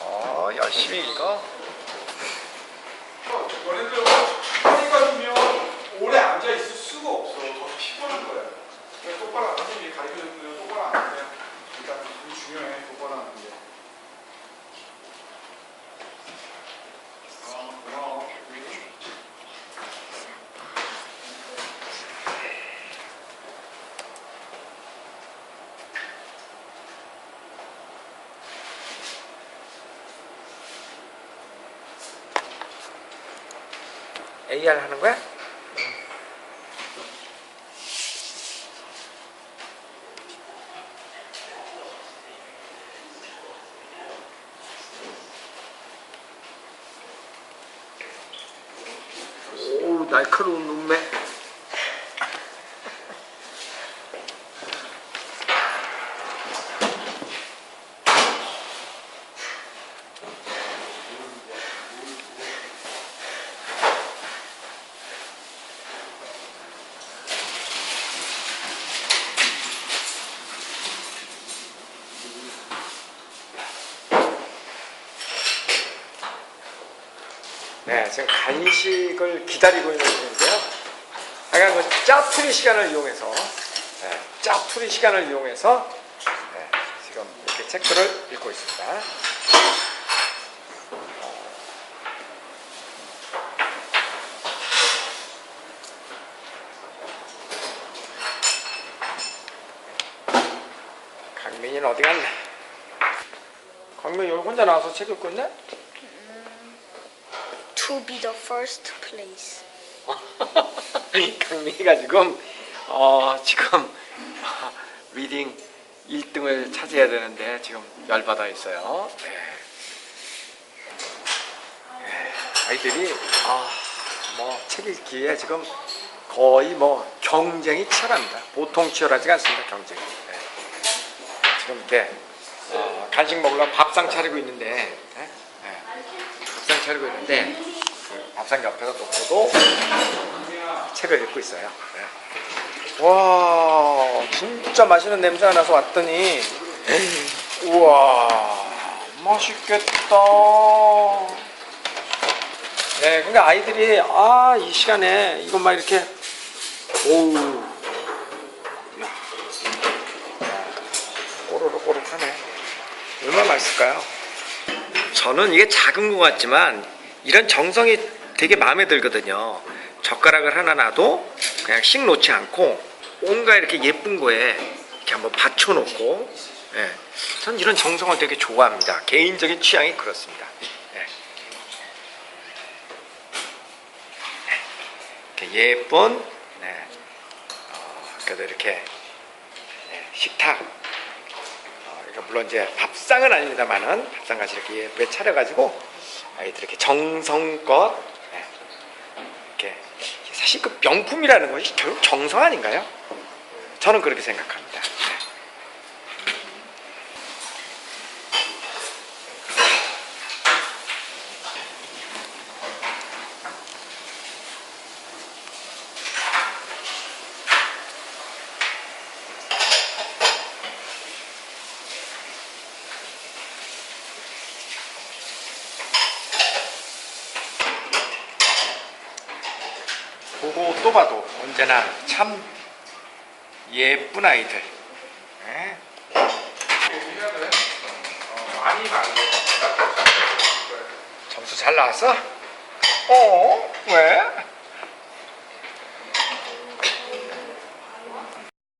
어, 열심히 읽어. 너네들 허리가 주면 오래 앉아 있을 수가 없어. 더 피곤한 거야. 그러니까 똑바로 안 선생님이 가르쳐줬는데 똑바로 안 하면 일단 그게 중요해. 똑바로 하는 게. 어, 고마워. AR 하는 거야? 오 날카로운 눈매. 네, 지금 간식을 기다리고 있는 중인데요. 약간 그 짜투리 시간을 이용해서, 네, 짜투리 시간을 이용해서 네, 지금 이렇게 책들을 읽고 있습니다. 강민이는 어디 갔나? 강민이 여기 혼자 나와서 책 읽고 있네? To be the first place. 강민이가 지금 어 지금 리딩 1등을 차지해야 되는데 지금 열받아 있어요. 네. 네, 아이들이 아 뭐 책 읽기에 지금 거의 뭐 경쟁이 치열합니다. 보통 치열하지가 않습니다. 경쟁이. 네. 지금 이렇게 어, 간식 먹으려고 밥상 차리고 있는데 네? 차리고 있는데 그 밥상 옆에서 놓고도 책을 읽고 있어요. 네. 와, 진짜 맛있는 냄새가 나서 왔더니, 우와, 맛있겠다. 네, 그러니까 아이들이 아 이 시간에 이것만 이렇게 오우, 야, 꼬르륵 꼬르륵 하네. 얼마나 맛있을까요? 저는 이게 작은 것 같지만 이런 정성이 되게 마음에 들거든요. 젓가락을 하나 놔도 그냥 씩 놓지 않고 온갖 이렇게 예쁜 거에 이렇게 한번 받쳐놓고 예. 전 이런 정성을 되게 좋아합니다. 개인적인 취향이 그렇습니다. 예. 예쁜 네. 어, 그래도 이렇게 예, 식탁 어, 이거 물론 이제 밥상은 아닙니다만은 밥상 같이 이렇게 예쁘게 차려가지고 아이들 이렇게 정성껏 네, 이렇게 사실 그 명품이라는 것이 결국 정성 아닌가요? 저는 그렇게 생각합니다. 네. 보고 또 봐도 언제나 참 예쁜 아이들. 네. 점수 잘 나왔어? 어? 왜?